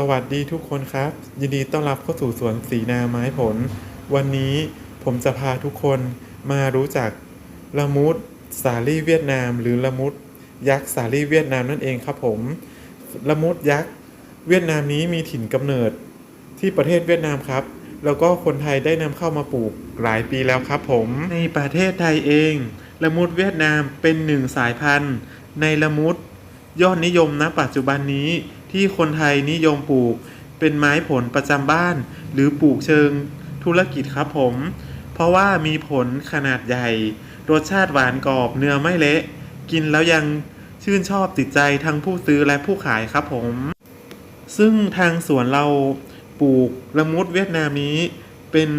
สวัสดีทุกคนครับ ยินดีต้อนรับเข้าสู่สวนสีนาไม้ผล วันนี้ผมจะพาทุกคนมารู้จักละมุดสาลี่เวียดนาม หรือละมุดยักษ์สาลี่เวียดนามนั่นเองครับผมละมุดยักษ์เวียดนามนี้มีถิ่นกำเนิดที่ประเทศเวียดนามครับ แล้วก็คนไทยได้นำเข้ามาปลูกหลายปีแล้วครับผม ในประเทศไทยเองละมุดเวียดนามเป็นหนึ่งสายพันธุ์ ในละมุดยอดนิยมณปัจจุบันนี้ ที่คนไทยนิยมปลูก เป็นไม้ผลประจำบ้าน หรือปลูกเชิงธุรกิจครับผม เพราะว่ามีผลขนาดใหญ่ รสชาติหวานกรอบเนื้อไม่เละ กินแล้วยังชื่นชอบติดใจทั้งผู้ซื้อและผู้ขายครับผม ซึ่งทางสวนเราปลูกละมุดเวียดนามนี้เป็น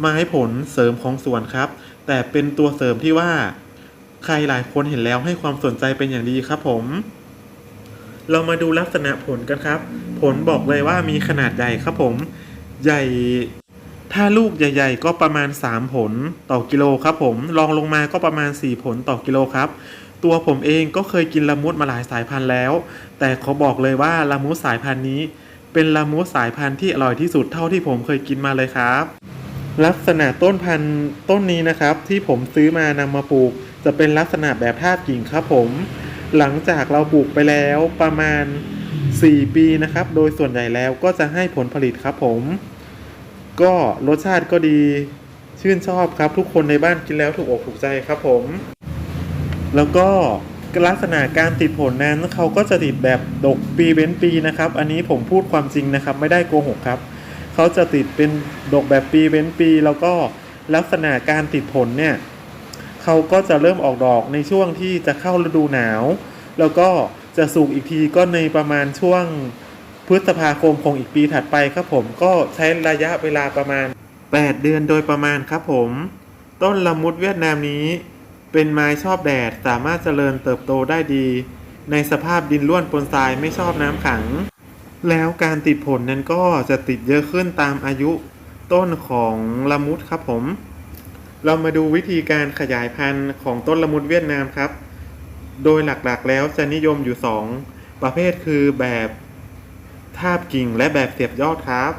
ไม้ผลเสริมของสวนครับ แต่เป็นตัวเสริมที่ว่า ใครหลายคนเห็นแล้วให้ความสนใจเป็นอย่างดีครับผม เรามาดูลักษณะผลกันครับ ผลบอกเลยว่ามีขนาดใหญ่ครับผม ใหญ่ ถ้าลูกใหญ่ ๆ ก็ประมาณ 3 ผลต่อกิโลครับผมรองลงมาก็ประมาณ 4 ผลต่อกิโลครับ ตัวผมเองก็เคยกินละมุดมาหลายสายพันธุ์แล้ว แต่ขอบอกเลยว่าละมุดสายพันธุ์นี้ เป็นละมุดสายพันธุ์ที่อร่อยที่สุดเท่าที่ผมเคยกินมาเลยครับ ลักษณะต้นพันธุ์ต้นนี้นะครับ ที่ผมซื้อมานำมาปลูก จะเป็นลักษณะแบบทาบกิ่งครับผม หลังจากเราปลูกไปแล้วประมาณ 4 ปีนะครับ โดยส่วนใหญ่แล้วก็จะให้ผลผลิตครับผม ก็รสชาติก็ดีชื่นชอบครับ ทุกคนในบ้านกินแล้วถูกอกถูกใจครับผม แล้วก็ลักษณะการติดผลนั้นเขาก็จะติดแบบดกปีเว้นปีนะครับ อันนี้ผมพูดความจริงนะครับ ไม่ได้โกหกครับ เขาจะติดเป็นดกแบบปีเว้นปี แล้วก็ลักษณะการติดผลเนี่ย เขาก็จะเริ่มออกดอกในช่วงที่จะเข้าฤดูหนาว แล้วก็จะสุกอีกทีก็ในประมาณช่วงพฤษภาคมของอีกปีถัดไปครับผมก็ใช้ระยะเวลาประมาณ 8 เดือนโดยประมาณครับผม ต้นละมุดเวียดนามนี้ เป็นไม้ชอบแดดสามารถเจริญเติบโตได้ดี ในสภาพดินร่วนปนทรายไม่ชอบน้ำขัง แล้วการติดผลนั้นก็จะติดเยอะขึ้นตามอายุ ต้นของละมุดครับผม เรามาดูวิธีการขยายพันธุ์ของต้นละมุดเวียดนามครับ โดยหลักๆ แล้วจะนิยมอยู่ 2 ประเภทคือแบบทาบกิ่งและแบบเสียบยอดครับ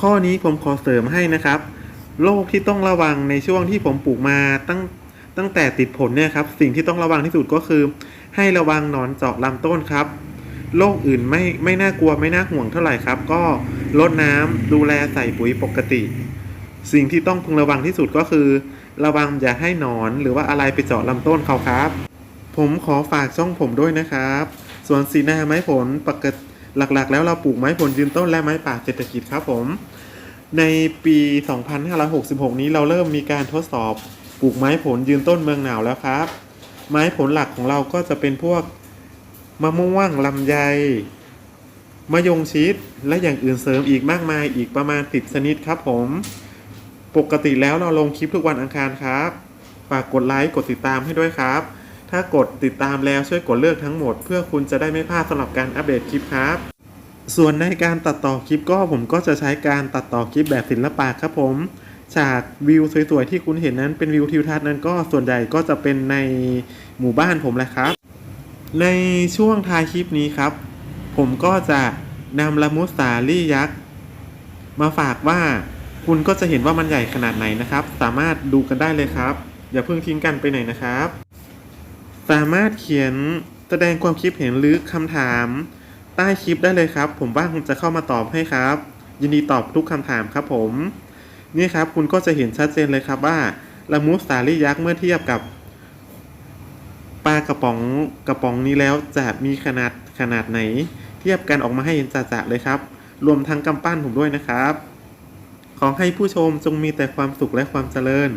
ข้อนี้ผมขอเสริมให้นะครับ โรคที่ต้องระวังในช่วงที่ผมปลูกมาตั้งตั้งแต่ติดผลเนี่ยครับ สิ่งที่ต้องระวังที่สุดก็คือ ให้ระวังหนอนเจาะลำต้นครับ โรคอื่นไม่ไม่น่ากลัวไม่น่าห่วงเท่าไหร่ครับ ก็ลดน้ำดูแลใส่ปุ๋ยปกติ สิ่งที่ต้องพึงระวังที่สุดก็คือ ระวังอย่าให้หนอนหรือว่าอะไรไปเจาะลำต้นเขาครับ ผมขอฝากช่องผมด้วยนะครับสวนสีนาไม้ผลปกติหลักๆ แล้วเราปลูกไม้ผลยืนต้นและไม้ป่าเศรษฐกิจครับผม ในปี 2566 นี้เราเริ่มมีการทดสอบปลูกไม้ผลยืนต้นเมืองหนาวแล้วครับ ไม้ผลหลักของเราก็จะเป็นพวกมะม่วงลำไยมะยงชิดและอย่างอื่นเสริมอีกมากมายอีกประมาณ 10 ชนิดครับผม ปกติแล้วเราลงคลิปทุกวันอังคารครับ ฝากกดไลค์กดติดตามให้ด้วยครับ ถ้ากดติดตามแล้วช่วยกดเลือกทั้งหมด เพื่อคุณจะได้ไม่พลาดสำหรับการอัปเดตคลิปครับ ส่วนในการตัดต่อคลิปก็ผมก็จะใช้การตัดต่อคลิปแบบศิลปะครับผมจากวิวสวยๆที่คุณเห็นนั้นเป็นวิวทิวทัศน์นั้นก็ส่วนใหญ่ก็จะเป็นในหมู่บ้านผมแหละครับ ในช่วงท้ายคลิปนี้ครับ ผมก็จะนำละมุดสาลี่ยักษ์มาฝากว่า คุณก็จะเห็นว่ามันใหญ่ขนาดไหนนะครับ สามารถดูกันได้เลยครับ อย่าเพิ่งทิ้งกันไปไหนนะครับ สามารถเขียนแสดงความคิดเห็นหรือคำถาม ใต้คลิปได้เลยครับ ผมว่างจะเข้ามาตอบให้ครับ ยินดีตอบทุกคำถามครับผม นี่ครับคุณก็จะเห็นชัดเจนเลยครับว่าละมุดสาลี่ยักษ์เมื่อเทียบกับปลากระป๋องกระป๋องนี้แล้วจะมีขนาดขนาดไหน เทียบกันออกมาให้เห็นจ่าๆเลยครับ รวมทั้งกำปั้นผมด้วยนะครับ อให้ผู้ชมจงมีแต่ความสุขและความเจริญ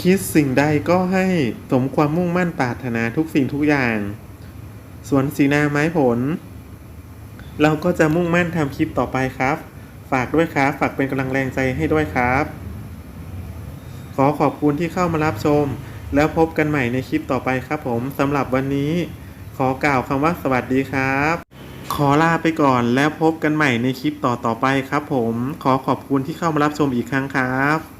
คิดสิ่งใดก็ให้สมความมุ่งมั่นปรารถนาทุกสิ่งทุกอย่าง สวนสีนาไม้ผล เราก็จะมุ่งมั่นทำคลิปต่อไปครับ ฝากด้วยครับ ฝากเป็นกำลังแรงใจให้ด้วยครับ ขอขอบคุณที่เข้ามารับชม แล้วพบกันใหม่ในคลิปต่อไปครับผมสำหรับวันนี้ ขอกล่าวคำว่าสวัสดีครับ ขอลาไปก่อนแล้วพบกันใหม่ในคลิปต่อต่อๆไปครับผม ขอขอบคุณที่เข้ามารับชมอีกครั้งครับ